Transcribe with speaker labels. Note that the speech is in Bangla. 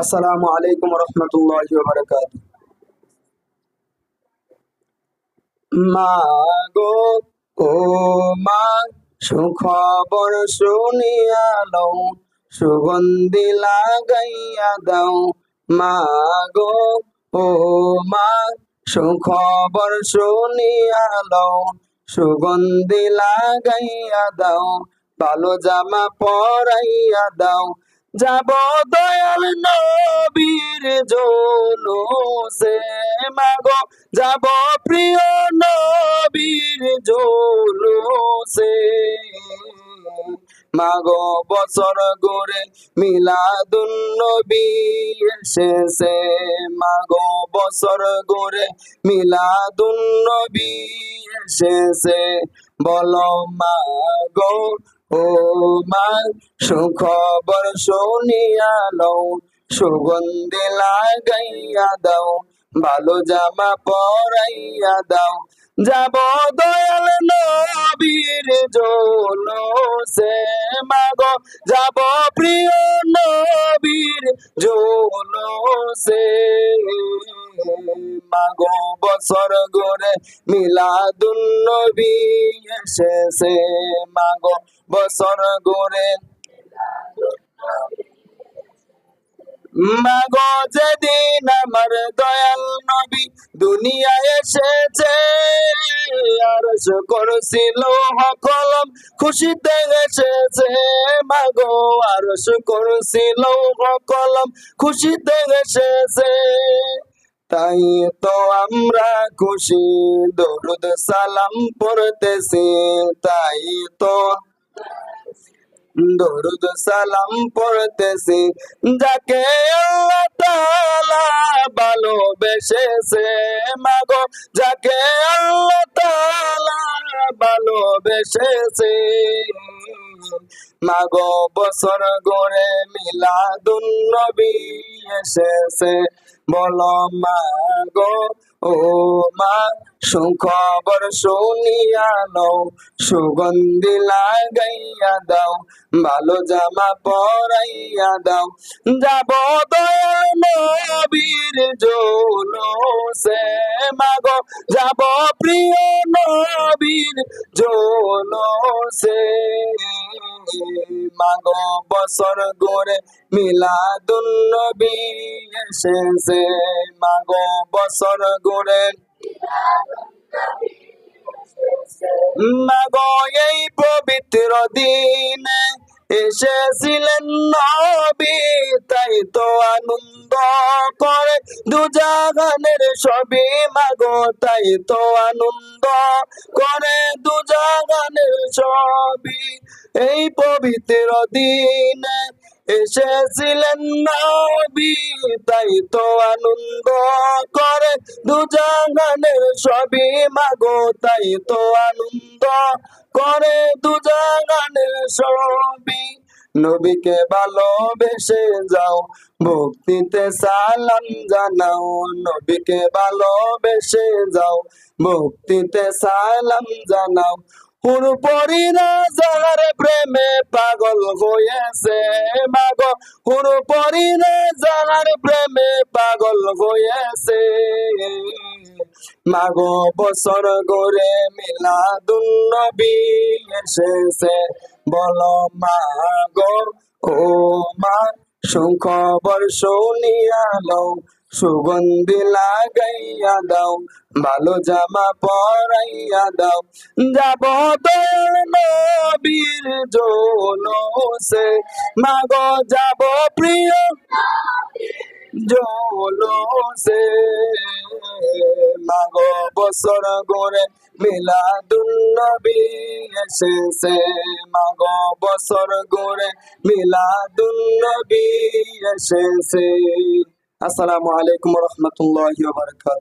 Speaker 1: আসসালামু আলাইকুম রহমতুল্লাহ বারকাত মা গো ও মা, সুখবর শুনিয়া লও, সুগন্ধি লাগাইয়া দাও। মা গো ও মা, সুখবর শুনিয়া লও, সুগন্ধি লাগাইয়া দাও। ভালো জামা পরাইয়া দাও যাব দয়াল নবীর জোনো সে মাগো। যাব প্রিয় নবীর সে মাগো। বছর গোরে মিলাদুন নবী এসেছে, মাগো। বছর গোরে মিলাদুন নবী এসেছে, বলো মাগো ও মা সুখবর শুনিয়া লও, সুগন্ধি লাগাইয়া দাও, ভালো জামা পরাইয়া দাও। যাব দয়াল নবীর জোলো সে মাগো, যাব প্রিয় নবীর জোলো সে মাগো বছর গোরে মিলাদুন নবী এসেছে মাগো বছর গোরে মাগো যেদিন আমার দয়াল নবী দুনিয়ায় এসেছে, আর করছিল কলম, খুশিতে এসেছে মাগো, আর করছিল কলম, খুশিতে এসেছে। তাই তো আমরা খুশি, দরুদ সালাম পড়তেছি, তাই তো দরুদ সালাম পড়তেছি। যাকে আল্লাহ তাআলা ভালোবেসেছে, মাগো, যাকে ভালোবেসেছে মাগো বছর গড়ে মিলাদুন নবী এসেছে। বলো মাগো, ও মা, সুখবর শুনিয়া লও সুগন্ধি লাগাইয়া দাও, ভালো জামা পরাইয়া দাও। যাব নবীর জোলো সে মাগো, যাব প্রিয় নবীর জোলো সে মাগো বছর গোরে মিলাদুন নবী এসেছে। মাগো বছর গোরে মাগো এই পবিত্র দিনে এসেছিলেন নবী, তাই তো আনন্দ করে। দুজাগানের সবই মাগো, তাই তো আনন্দ করে দুজাগানের সবই এই পবিত্র দিনে এসেছিলেন নবী, তাই তো আনন্দ করে। দুজাগানের সবই মাগো, তাই তো আনন্দ করে। দুজাগানের সবই নবীকে ভালোবেসে যাও ভক্তিতে সালাম জানাও। নবীকে ভালোবেসে যাও ভক্তিতে সালাম জানাও। হুরপরিরা যাহার প্রেমে পাগল হয়েছে, মাগো। হুরপরিরা যাহার প্রেমে পাগল হয়েছে। মাগো বছর গড়ে মিলাদুন নবী এসেছে। বলো মাগো, ও মা, সুখবর শুনিয়া লও সুগন্ধি লাগাইয়া দাও, ভালো জামা পরাইয়া দাও। যাব দয়াল নবীর জোলো সে মাগো যাব প্রিয় জোলো সে মাগো বছর গোরে মিলাদুন নবী এসেছে মাগো বছর গোরে মিলাদুন নবী এসেছে আসসালামু আলাইকুম রহমতুল্লাহ বারকাত